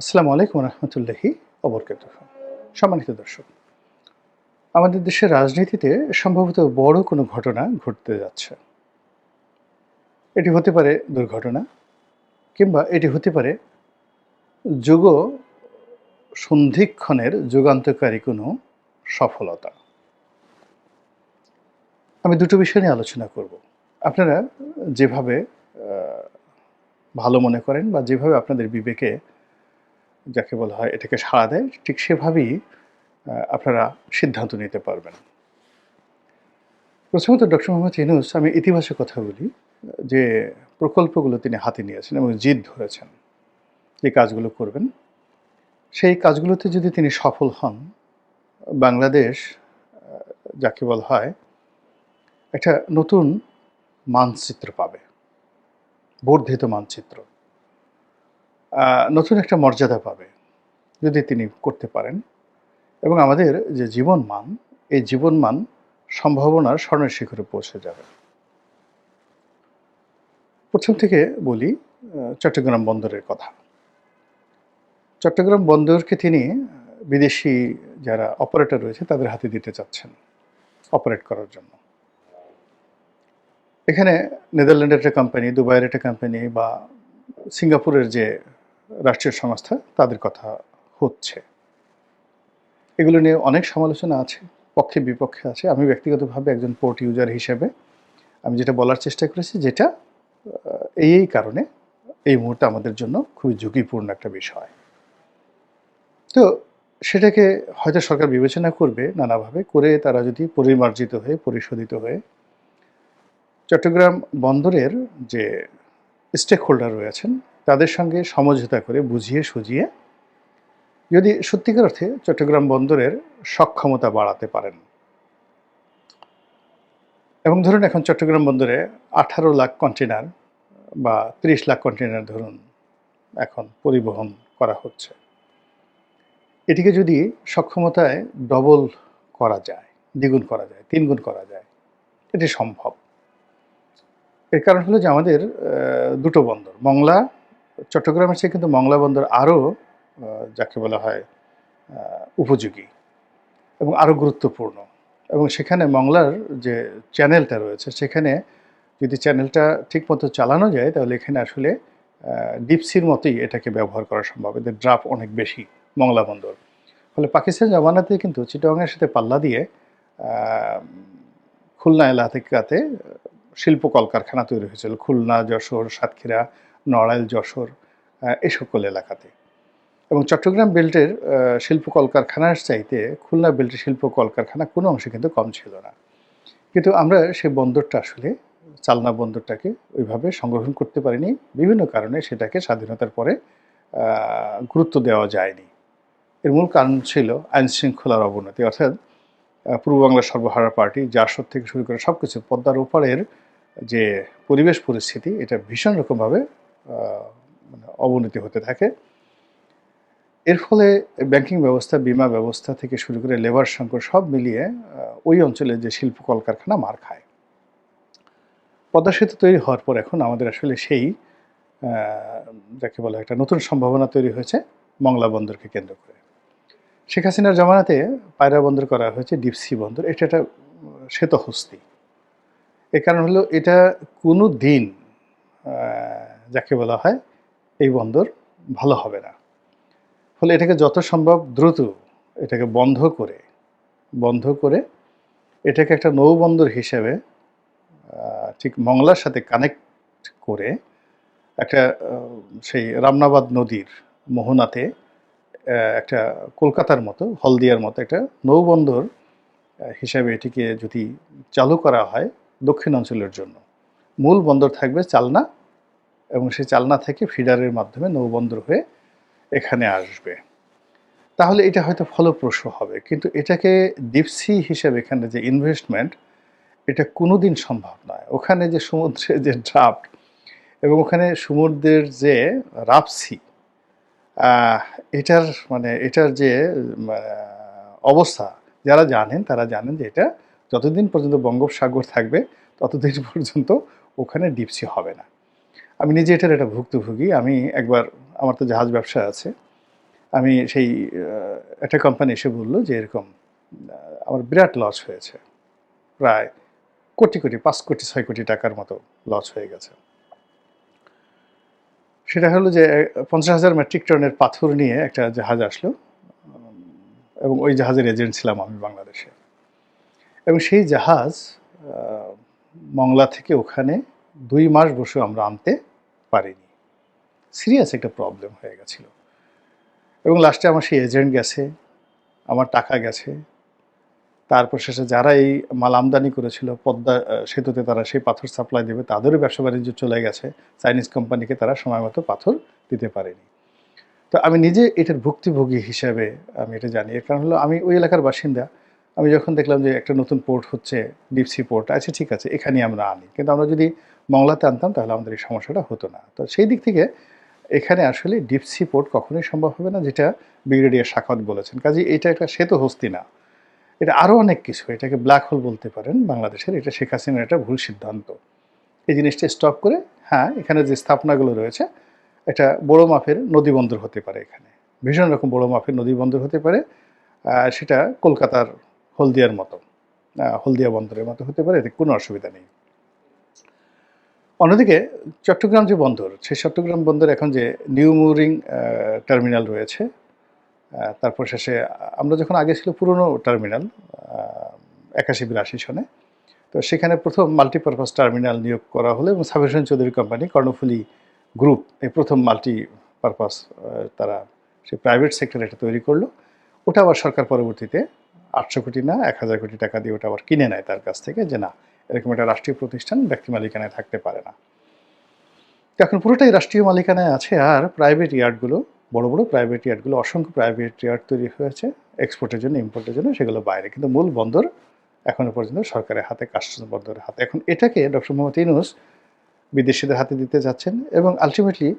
আসসালামু আলাইকুম রহমতুল্লাহি অবরকাত সম্মানিত দর্শক, আমাদের দেশের রাজনীতিতে সম্ভবত বড় কোনো ঘটনা ঘটতে যাচ্ছে। এটি হতে পারে দুর্ঘটনা কিংবা এটি হতে পারে যুগ সন্ধিক্ষণের যুগান্তকারী কোনো সফলতা। আমি দুটো বিষয় নিয়ে আলোচনা করব। আপনারা যেভাবে ভালো মনে করেন বা যেভাবে আপনাদের বিবেকে যাকে বলা হয়, এটাকে সাড়া দেয়, ঠিক সেভাবেই আপনারা সিদ্ধান্ত নিতে পারবেন। প্রথমত ডক্টর মোহাম্মদ ইনুস আমি ইতিবাচক কথা বলি, যে প্রকল্পগুলো তিনি হাতে নিয়েছেন এবং জিদ ধরেছেন, যে কাজগুলো করবেন, সেই কাজগুলোতে যদি তিনি সফল হন, বাংলাদেশ যাকে বলা হয়, একটা নতুন মানচিত্র পাবে, বর্ধিত মানচিত্র। নতুন একটা মর্যাদা পাবে যদি তিনি করতে পারেন। এবং আমাদের যে জীবন মান এই জীবন মান সম্ভাবনার স্বর্ণের শিখরে পৌঁছে যাবে। প্রথম থেকে বলি চট্টগ্রাম বন্দরের কথা। চট্টগ্রাম বন্দরকে তিনি বিদেশি যারা অপারেটর রয়েছে, তাদের হাতে দিতে চাচ্ছেন, অপারেট করার জন্য। এখানে নেদারল্যান্ডের একটা কোম্পানি দুবাইয়ের একটা কোম্পানি বা সিঙ্গাপুরের যে রাষ্ট্রীয় সংস্থা তাদের কথা হচ্ছে। এগুলো নিয়ে অনেক সমালোচনা আছে, পক্ষে বিপক্ষে আছে। আমি ব্যক্তিগতভাবে একজন পোর্ট ইউজার হিসেবে আমি যেটা বলার চেষ্টা করেছি যেটা এই এই কারণে এই মুহূর্তে আমাদের জন্য খুবই ঝুঁকিপূর্ণ একটা বিষয়। তো সেটাকে হয়তো সরকার বিবেচনা করবে নানাভাবে করে তারা যদি পরিমার্জিত হয়ে, পরিশোধিত হয়ে চট্টগ্রাম বন্দরের যে স্টেক হোল্ডার রয়েছেন তাদের সঙ্গে সমঝোতা করে বুঝিয়ে সুঝিয়ে যদি সত্যিকার অর্থে চট্টগ্রাম বন্দরের সক্ষমতা বাড়াতে পারেন। এবং ধরুন এখন চট্টগ্রাম বন্দরে আঠারো লাখ কন্টেনার বা ত্রিশ লাখ কন্টেনার ধরুন এখন পরিবহন করা হচ্ছে। এটিকে যদি সক্ষমতায় ডবল করা যায়, দ্বিগুণ করা যায়, তিনগুণ করা যায়, এটি সম্ভব। এর কারণ হলো যে আমাদের দুটো বন্দর, মংলা চট্টগ্রামের চেয়ে কিন্তু মংলা বন্দর আরও যাকে বলা হয় উপযোগী এবং আরও গুরুত্বপূর্ণ। এবং সেখানে মংলার যে চ্যানেলটা রয়েছে, সেখানে যদি চ্যানেলটা ঠিকমতো চালানো যায়, তাহলে এখানে আসলে ডিপসির মতোই এটাকে ব্যবহার করা সম্ভব। এদের ড্রাফ অনেক বেশি মংলা বন্দর ফলে পাকিস্তান জামানাতে কিন্তু চিটংয়ের সাথে পাল্লা দিয়ে খুলনা এলাকাতে শিল্প কলকারখানা তৈরি হয়েছিল। খুলনা, যশোর, সাতক্ষীরা নড়াইল যশোর এ সকল এলাকাতে। এবং চট্টগ্রাম বেল্টের শিল্প কলকারখানার চাইতে খুলনা বেল্টের শিল্প কলকারখানা কোনো অংশে কিন্তু কম ছিল না। কিন্তু আমরা সেই বন্দরটা আসলে চালনা বন্দরটাকে ওইভাবে সংগ্রহণ করতে পারিনি। বিভিন্ন কারণে সেটাকে স্বাধীনতার পরে গুরুত্ব দেওয়া যায়নি। এর মূল কারণ ছিল আইন শৃঙ্খলার অবনতি। অর্থাৎ আহ, পূর্ব বাংলা সর্বহারা পার্টি জাসদ থেকে শুরু করে সব কিছু পদ্মার ওপারের যে পরিবেশ পরিস্থিতি এটা ভীষণ রকমভাবে অবনতি হতে থাকে। এর ফলে ব্যাংকিং ব্যবস্থা, বিমা ব্যবস্থা থেকে শুরু করে লেবার সংকট সব মিলিয়ে ওই অঞ্চলে যে শিল্প কলকারখানা মার খায়। পদ্মা সেতু তৈরি হওয়ার পর এখন আমাদের আসলে সেই যাকে বলা একটা নতুন সম্ভাবনা তৈরি হয়েছে মংলা বন্দরকে কেন্দ্র করে। শেখ হাসিনার জামানাতে পায়রা বন্দর করা হয়েছে ডিপসি বন্দর। এটা একটা শ্বেতহস্তি। এ কারণ হলো এটা কোনো দিন যাকে বলা হয়, এই বন্দর ভালো হবে না। ফলে এটাকে যত সম্ভব দ্রুত এটাকে বন্ধ করে বন্ধ করে এটাকে একটা নৌবন্দর হিসেবে ঠিক মংলার সাথে কানেক্ট করে একটা সেই রামনাবাদ নদীর মোহনাতে একটা কলকাতার মতো, হলদিয়ার মতো একটা নৌবন্দর হিসাবে এটিকে যদি চালু করা হয় দক্ষিণ অঞ্চলের জন্য। মূল বন্দর থাকবে চালনা এবং সেই চালনা থেকে ফিডারের মাধ্যমে নৌবন্দর হয়ে এখানে আসবে। তাহলে এটা হয়তো ফলপ্রসূ হবে, কিন্তু এটাকে ডিপসি হিসেবে এখানে যে ইনভেস্টমেন্ট এটা কোনো দিন সম্ভব নয়। ওখানে যে সমুদ্রের যে ড্রাফট এবং ওখানে সমুদ্রের যে রাপসি এটার মানে এটার যে অবস্থা, যারা জানেন তারা জানেন যে এটা যতদিন পর্যন্ত বঙ্গোপসাগর থাকবে, ততদিন পর্যন্ত ওখানে ডিপসি হবে না। আমি নিজে এটার একটা ভুক্তভোগী। আমি একবার, আমার তো জাহাজ ব্যবসা আছে। আমি সেই একটা কোম্পানি এসে বলল যে এরকম আমার বিরাট লস হয়েছে। প্রায় কোটি কোটি, পাঁচ কোটি, ছয় কোটি টাকার মতো লস হয়ে গেছে। সেটা হলো যে পঞ্চাশ হাজার মেট্রিক টনের পাথর নিয়ে একটা জাহাজ আসলো। এবং ওই জাহাজের এজেন্ট ছিলাম আমি বাংলাদেশে। এবং সেই জাহাজ মংলা থেকে ওখানে দুই মাস বসে আমরা আনতে পারিনি। সিরিয়াস একটা প্রবলেম হয়ে গেছিল। এবং লাস্টে আমার সেই এজেন্ট গেছে, আমার টাকা গেছে। তারপর শেষে যারা এই মাল আমদানি করেছিল, পদ্মা সেতুতে তারা সেই পাথর সাপ্লাই দেবে, তাদেরও ব্যবসা বাণিজ্য চলে গেছে। চাইনিজ কোম্পানিকে তারা সময় মতো পাথর দিতে পারেনি। তো আমি নিজে এটার ভুক্তিভোগী হিসাবে আমি এটা জানি। এর কারণ হলো আমি ওই এলাকার বাসিন্দা। আমি যখন দেখলাম যে একটা নতুন পোর্ট হচ্ছে ডিপসি পোর্ট আচ্ছা ঠিক আছে এখানে আমরা আনি। কিন্তু আমরা যদি মংলাতে আনতাম, তাহলে আমাদের এই সমস্যাটা হতো না। তো সেই দিক থেকে এখানে আসলে ডিপসি পোর্ট কখনোই সম্ভব হবে না, যেটা ব্রিগেডিয়ার শাখাত বলেছেন। কাজে এটা একটা শ্বেত হস্তি না। এটা আরও অনেক কিছু, এটাকে ব্ল্যাক হোল বলতে পারেন বাংলাদেশের, এটা শেখ হাসিনার একটা ভুল সিদ্ধান্ত। এই জিনিসটা স্টপ করে হ্যাঁ এখানে যে স্থাপনাগুলো রয়েছে একটা বড় মাপের নদী বন্দর হতে পারে এখানে। ভীষণ রকম বড় মাপের নদী বন্দর হতে পারে সেটা কলকাতার হলদিয়ার মতো হলদিয়া বন্দরের মতো হতে পারে, এতে কোনো অসুবিধা নেই। অন্যদিকে চট্টগ্রাম যে বন্দর, সেই চট্টগ্রাম বন্দর এখন যে নিউ মুরিং টার্মিনাল রয়েছে তারপর শেষে আমরা যখন আগে ছিল পুরনো টার্মিনাল একাশি বিরাশি সনে, তো সেখানে প্রথম মাল্টিপারপাস টার্মিনাল নিয়োগ করা হলো এবং সাবির চৌধুরী কোম্পানি কর্ণফুলি গ্রুপ এই প্রথম মাল্টিপারপাস তারা সে প্রাইভেট সেক্টর এটা তৈরি করল। ওটা আবার সরকার পরবর্তীতে আটশো কোটি না, এক হাজার কোটি টাকা দিয়ে ওটা আবার কিনে নেয় তার কাছ থেকে যে না এরকম একটা রাষ্ট্রীয় প্রতিষ্ঠান ব্যক্তি মালিকানায় থাকতে পারে না। এখন পুরোটাই রাষ্ট্রীয় মালিকানায় আছে আর প্রাইভেট ইয়ার্ডগুলো বড় বড় প্রাইভেট ইয়ার্ডগুলো অসংখ্য প্রাইভেট ইয়ার্ড তৈরি হয়েছে এক্সপোর্টের জন্য ইম্পোর্টের জন্য, সেগুলো বাইরে। কিন্তু মূল বন্দর এখনও পর্যন্ত সরকারের হাতে কাস্টমস বন্দরের হাতে। এখন এটাকে ডক্টর মোহাম্মদ ইউনুস বিদেশিদের হাতে দিতে যাচ্ছেন এবং আলটিমেটলি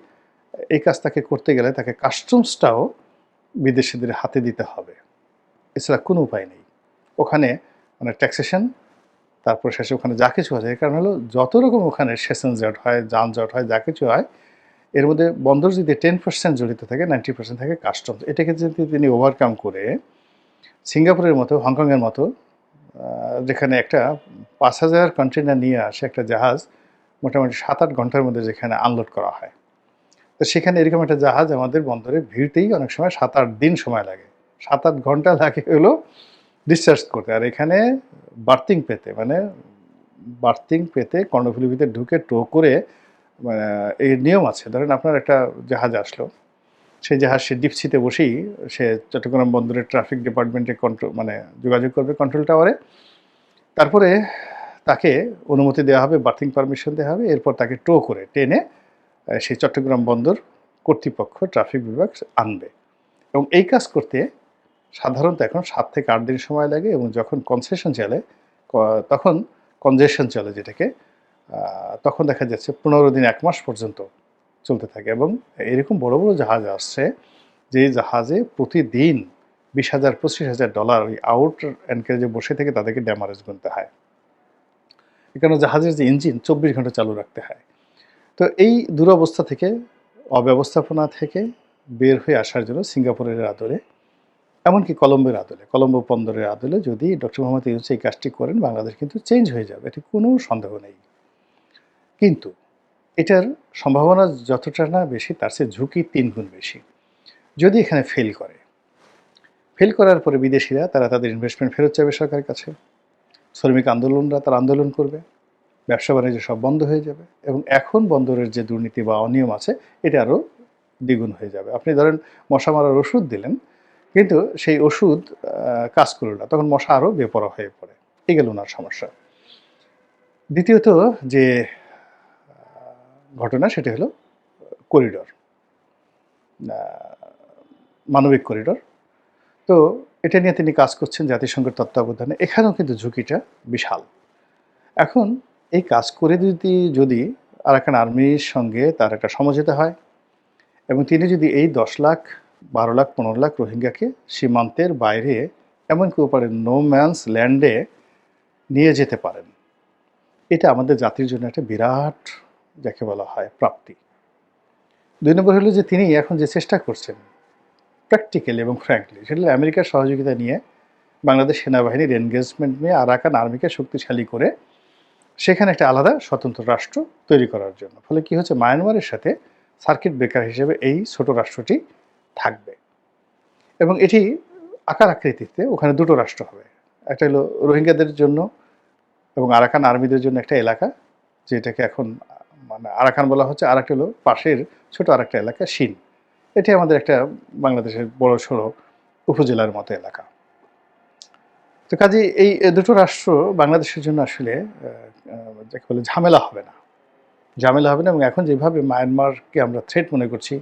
এই কাজ তাকে করতে গেলে তাকে কাস্টমসটাও বিদেশিদের হাতে দিতে হবে। এছাড়া কোনো উপায় নেই। ওখানে মানে ট্যাক্সেশন তারপর শেষে ওখানে যা কিছু আছে এর কারণ হলো যত রকম ওখানে সেশন জট হয়, যানজট হয়, যা কিছু হয়, এর মধ্যে বন্দর যদি টেন পার্সেন্ট জড়িত থাকে নাইনটি পার্সেন্ট থাকে কাস্টমস এটাকে যদি তিনি ওভারকাম করে, সিঙ্গাপুরের মতো, হংকংয়ের মতো যেখানে একটা পাঁচ হাজার কন্টেনার নিয়ে আসে একটা জাহাজ, মোটামুটি সাত আট ঘণ্টার মধ্যে যেখানে আনলোড করা হয়। তো সেখানে এরকম একটা জাহাজ আমাদের বন্দরে ভিড়তেই অনেক সময় সাত আট দিন সময় লাগে। সাত আট ঘণ্টা লাগে হলো ডিসচার্জ করতে। আর এখানে বার্থিং পেতে মানে বার্থিং পেতে কর্ণফুলির ভিতরে ঢুকে টো করে মানে এই নিয়ম আছে। ধরেন আপনার একটা জাহাজ আসলো। সেই জাহাজ সে ডিপসিতে বসেই সে চট্টগ্রাম বন্দরের ট্রাফিক ডিপার্টমেন্টে কন্ট্রোল মানে যোগাযোগ করবে কন্ট্রোল টাওয়ারে তারপরে তাকে অনুমতি দেওয়া হবে বার্থিং পারমিশন দেওয়া হবে। এরপর তাকে টো করে টেনে সেই চট্টগ্রাম বন্দর কর্তৃপক্ষ ট্রাফিক বিভাগ আনবে। এবং এই কাজ করতে সাধারণত এখন সাত থেকে আট দিন সময় লাগে এবং যখন কনসেশন চলে তখন কনজেশন চলে যেটাকে তখন দেখা যাচ্ছে পনেরো দিন এক মাস পর্যন্ত চলতে থাকে এবং এরকম বড় বড় জাহাজ আসছে যে জাহাজে প্রতিদিন বিশ হাজার, পঁচিশ হাজার ডলার ওই আউট অ্যানকারেজে বসে থেকে তাদেরকে ড্যামারেজ গুনতে হয়। এখানে জাহাজের যে ইঞ্জিন চব্বিশ ঘণ্টা চালু রাখতে হয়। তো এই দুরবস্থা থেকে, অব্যবস্থাপনা থেকে বের হয়ে আসার জন্য সিঙ্গাপুরের আদলে এমনকি কলম্বোর আদলে, কলম্বো বন্দরের আদলে যদি ডক্টর মোহাম্মদ ইউনুস এই কাজটি করেন, বাংলাদেশ কিন্তু চেঞ্জ হয়ে যাবে, এটি কোনো সন্দেহ নেই। কিন্তু এটার সম্ভাবনা যতটা না বেশি, তার চেয়ে ঝুঁকি তিন গুণ বেশি। যদি এখানে ফেল করে ফেল করার পরে বিদেশিরা, তারা তাদের ইনভেস্টমেন্ট ফেরত যাবে সরকারের কাছে। শ্রমিক আন্দোলনরা তারা আন্দোলন করবে, ব্যবসা বাণিজ্য সব বন্ধ হয়ে যাবে এবং এখন বন্দরের যে দুর্নীতি বা অনিয়ম আছে, এটা আরও দ্বিগুণ হয়ে যাবে। আপনি ধরেন মশা মারার ওষুধ দিলেন কিন্তু সেই ওষুধ কাজ করল না। তখন মশা আরও বেপরা হয়ে পড়ে। এই গেল ওনার সমস্যা। দ্বিতীয়ত যে ঘটনা সেটা হলো, করিডর। মানবিক করিডর। তো এটা নিয়ে তিনি কাজ করছেন জাতিসংঘের তত্ত্বাবধানে। এখানেও কিন্তু ঝুঁকিটা বিশাল। এখন এই কাজ করে যদি যদি আরাকান আর্মির সঙ্গে তার একটা সমঝোতা হয় এবং তিনি যদি এই দশ লাখ বারো লাখ, পনেরো লাখ রোহিঙ্গাকে সীমান্তের বাইরে, এমনকি ওপারে নো ম্যানস ল্যান্ডে নিয়ে যেতে পারেন। এটা আমাদের জাতির জন্য একটা বিরাট, যাকে বলা হয় প্রাপ্তি। দুই নম্বর হলো যে তিনি এখন যে চেষ্টা করছেন প্র্যাকটিক্যালি এবং ফ্র্যাঙ্কলি সেটা আমেরিকার সহযোগিতা নিয়ে বাংলাদেশ সেনাবাহিনীর এনগেজমেন্ট নিয়ে আরাকান আর্মিকে শক্তিশালী করে সেখানে একটা আলাদা স্বতন্ত্র রাষ্ট্র তৈরি করার জন্য। ফলে কি হচ্ছে, মায়ানমারের সাথে সার্কিট ব্রেকার হিসেবে এই ছোট রাষ্ট্রটি থাকবে। এবং এটি আকার আকৃতিতে ওখানে দুটো রাষ্ট্র হবে। একটা হলো রোহিঙ্গাদের জন্য এবং আরাকান আর্মিদের জন্য একটা এলাকা, যেটাকে এখন মানে আরাকান বলা হচ্ছে। আর একটা হলো পাশের ছোট আরেকটা এলাকা শিন এটি আমাদের একটা বাংলাদেশের বড় সড়ো উপজেলার মতো এলাকা। তো কাজে এই দুটো রাষ্ট্র বাংলাদেশের জন্য আসলে যাকে বলে ঝামেলা হবে না। ঝামেলা হবে না এবং এখন যেভাবে মায়ানমারকে আমরা থ্রেট মনে করছি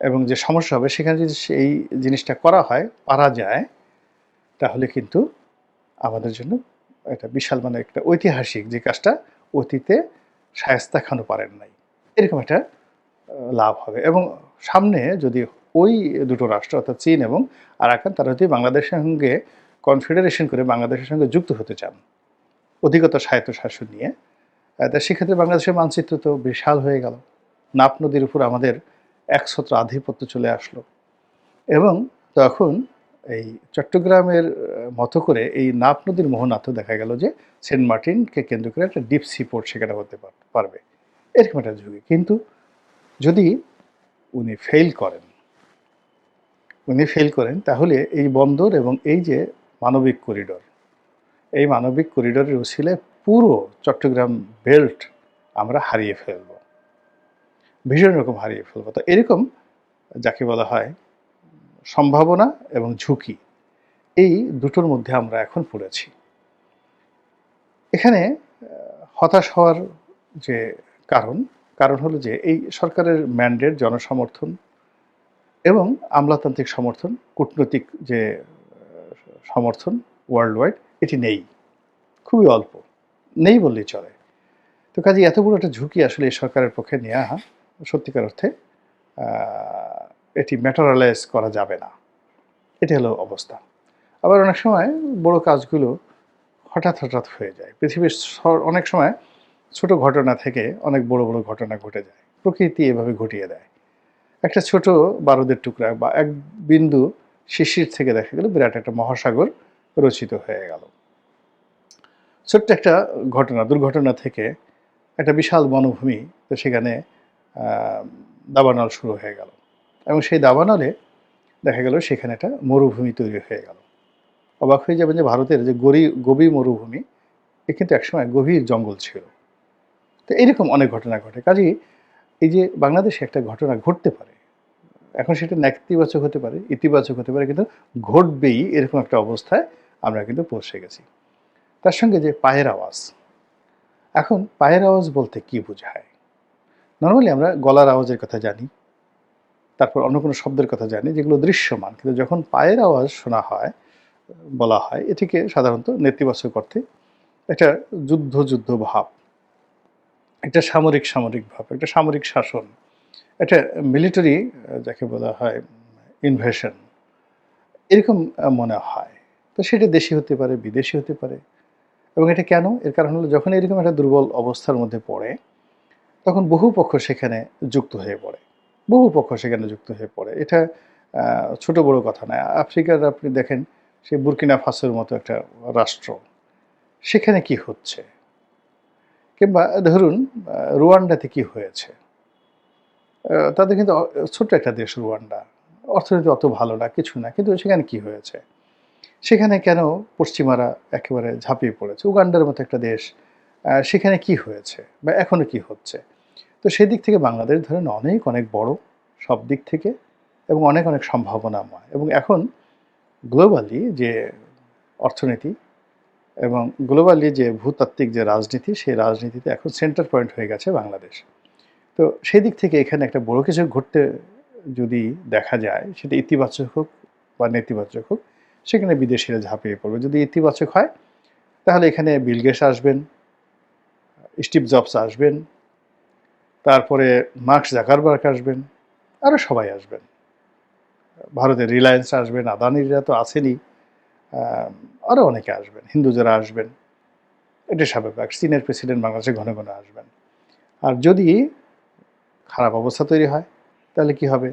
এবং যে সমস্যা হবে, সেখানে যদি সেই জিনিসটা করা হয়, পারা যায়, তাহলে কিন্তু আমাদের জন্য একটা বিশাল মানে একটা ঐতিহাসিক যে কাজটা, অতীতে শায়স্তা খানও পারেন নাই। এরকম একটা লাভ হবে। এবং সামনে যদি ওই দুটো রাষ্ট্র, অর্থাৎ চীন এবং আরাকান, তারা যদি বাংলাদেশের সঙ্গে কনফেডারেশন করে বাংলাদেশের সঙ্গে যুক্ত হতে চান অধিকতর স্বায়ত্ত শাসন নিয়ে তা সেক্ষেত্রে বাংলাদেশের মানচিত্র তো বিশাল হয়ে গেল। নাপ নদীর উপর আমাদের একছত্র আধিপত্য চলে আসলো। এবং তখন এই চট্টগ্রামের মতো করে এই নাপ নদীর মোহনাতে দেখা গেল যে সেন্ট মার্টিনকে কেন্দ্র করে একটা ডিপ সি পোর্ট সেখানে হতে পার- পারবে। এরকম একটা ঝুঁকি। কিন্তু যদি উনি ফেল করেন, উনি ফেল করেন, তাহলে এই বন্দর এবং এই যে মানবিক করিডোর এই মানবিক করিডোরের উছিলে পুরো চট্টগ্রাম বেল্ট আমরা হারিয়ে ফেলব। ভীষণ রকম হারিয়ে ফেলব। তো এরকম যাকে বলা হয় সম্ভাবনা এবং ঝুঁকি, এই দুটোর মধ্যে আমরা এখন পড়েছি। এখানে হতাশ হওয়ার যে কারণ কারণ হলো যে এই সরকারের ম্যান্ডেট, জনসমর্থন এবং আমলাতান্ত্রিক সমর্থন, কূটনৈতিক যে সমর্থন ওয়ার্ল্ড ওয়াইড এটি নেই। খুবই অল্প। নেই বললেই চলে। তো কাজে এত বড় একটা ঝুঁকি আসলে এই সরকারের পক্ষে নেওয়া সত্যিকার অর্থে এটি ম্যাটারালাইজ করা যাবে না। এটি হলো অবস্থা। আবার অনেক সময় বড় কাজগুলো হঠাৎ হঠাৎ হয়ে যায়। পৃথিবীর অনেক সময় ছোট ঘটনা থেকে অনেক বড় বড় ঘটনা ঘটে যায়। প্রকৃতি এভাবে ঘটিয়ে দেয়। একটা ছোট বারুদের টুকরা বা এক বিন্দু শিশির থেকে দেখা গেল, বিরাট একটা মহাসাগর রচিত হয়ে গেল। ছোট্ট একটা ঘটনা, দুর্ঘটনা থেকে একটা বিশাল বনভূমি, তো সেখানে দাবানল শুরু হয়ে গেল। এবং সেই দাবানলে দেখা গেল সেখানে একটা মরুভূমি তৈরি হয়ে গেল। অবাক হয়ে যাবেন যে ভারতের যে গরি গভীর মরুভূমি, এ কিন্তু একসময় গভীর জঙ্গল ছিল। তো এরকম অনেক ঘটনা ঘটে। কাজেই এই যে বাংলাদেশে একটা ঘটনা ঘটতে পারে, এখন সেটা নেতিবাচক হতে পারে, ইতিবাচক হতে পারে, কিন্তু ঘটবেই এরকম একটা অবস্থায় আমরা কিন্তু পৌঁছে গেছি। তার সঙ্গে যে পায়ের আওয়াজ, এখন পায়ের আওয়াজ বলতে কি বোঝায়? নর্মালি আমরা গলার আওয়াজের কথা জানি, তারপর অন্য কোনো শব্দের কথা জানি যেগুলো দৃশ্যমান। কিন্তু যখন পায়ের আওয়াজ শোনা হয়, বলা হয়, এটিকে সাধারণত নেতিবাচক অর্থে একটা যুদ্ধ যুদ্ধ ভাব, একটা সামরিক সামরিক ভাব, একটা সামরিক শাসন, একটা মিলিটারি যাকে বলা হয় ইনভেশন এরকম মনে হয়। তো সেটা দেশি হতে পারে, বিদেশি হতে পারে। এবং এটা কেন? এর কারণ হলো যখন এরকম একটা দুর্বল অবস্থার মধ্যে পড়ে তখন বহু পক্ষ সেখানে যুক্ত হয়ে পড়ে। বহু পক্ষ সেখানে যুক্ত হয়ে পড়ে। এটা ছোট বড় কথা নয়। আফ্রিকার আপনি দেখেন, সে বুরকিনা ফাসোর মতো একটা রাষ্ট্র। সেখানে কি হচ্ছে? কিংবা ধরুন রুয়ান্ডাতে কি হয়েছে? তাদের কিন্তু ছোট্ট একটা দেশ রুয়ান্ডা। অর্থনীতি অত ভালো না, কিছু না, কিন্তু সেখানে কি হয়েছে? সেখানে কেন পশ্চিমারা একেবারে ঝাঁপিয়ে পড়েছে? উগান্ডার মতো একটা দেশ সেখানে কি হয়েছে? বা এখনও কি হচ্ছে? তো সেদিক থেকে বাংলাদেশ ধরেন অনেক অনেক বড় সব দিক থেকে এবং অনেক অনেক সম্ভাবনাময়। এবং এখন গ্লোবালি যে অর্থনীতি এবং গ্লোবালি যে ভূতাত্ত্বিক যে রাজনীতি, সেই রাজনীতিতে এখন সেন্টার পয়েন্ট হয়ে গেছে বাংলাদেশ। তো সেই দিক থেকে এখানে একটা বড় কিছু ঘটতে যদি দেখা যায়, সেটা ইতিবাচক হোক বা নেতিবাচক হোক, সেখানে বিদেশিরা ঝাঁপিয়ে পড়বে। যদি ইতিবাচক হয়, তাহলে এখানে বিলগেস আসবেন স্টিভ জবস আসবেন তারপরে মার্কস জাকারবার্গ আসবেন আরও সবাই আসবেন। ভারতের রিলায়েন্স আসবেন, আদানিরা তো আসেনি আরও অনেকে আসবেন হিন্দুজেরা আসবেন, এটা স্বাভাবিক। চীনের প্রেসিডেন্ট বাংলাদেশে ঘন ঘন আসবেন। আর যদি খারাপ অবস্থা তৈরি হয়, তাহলে কি হবে?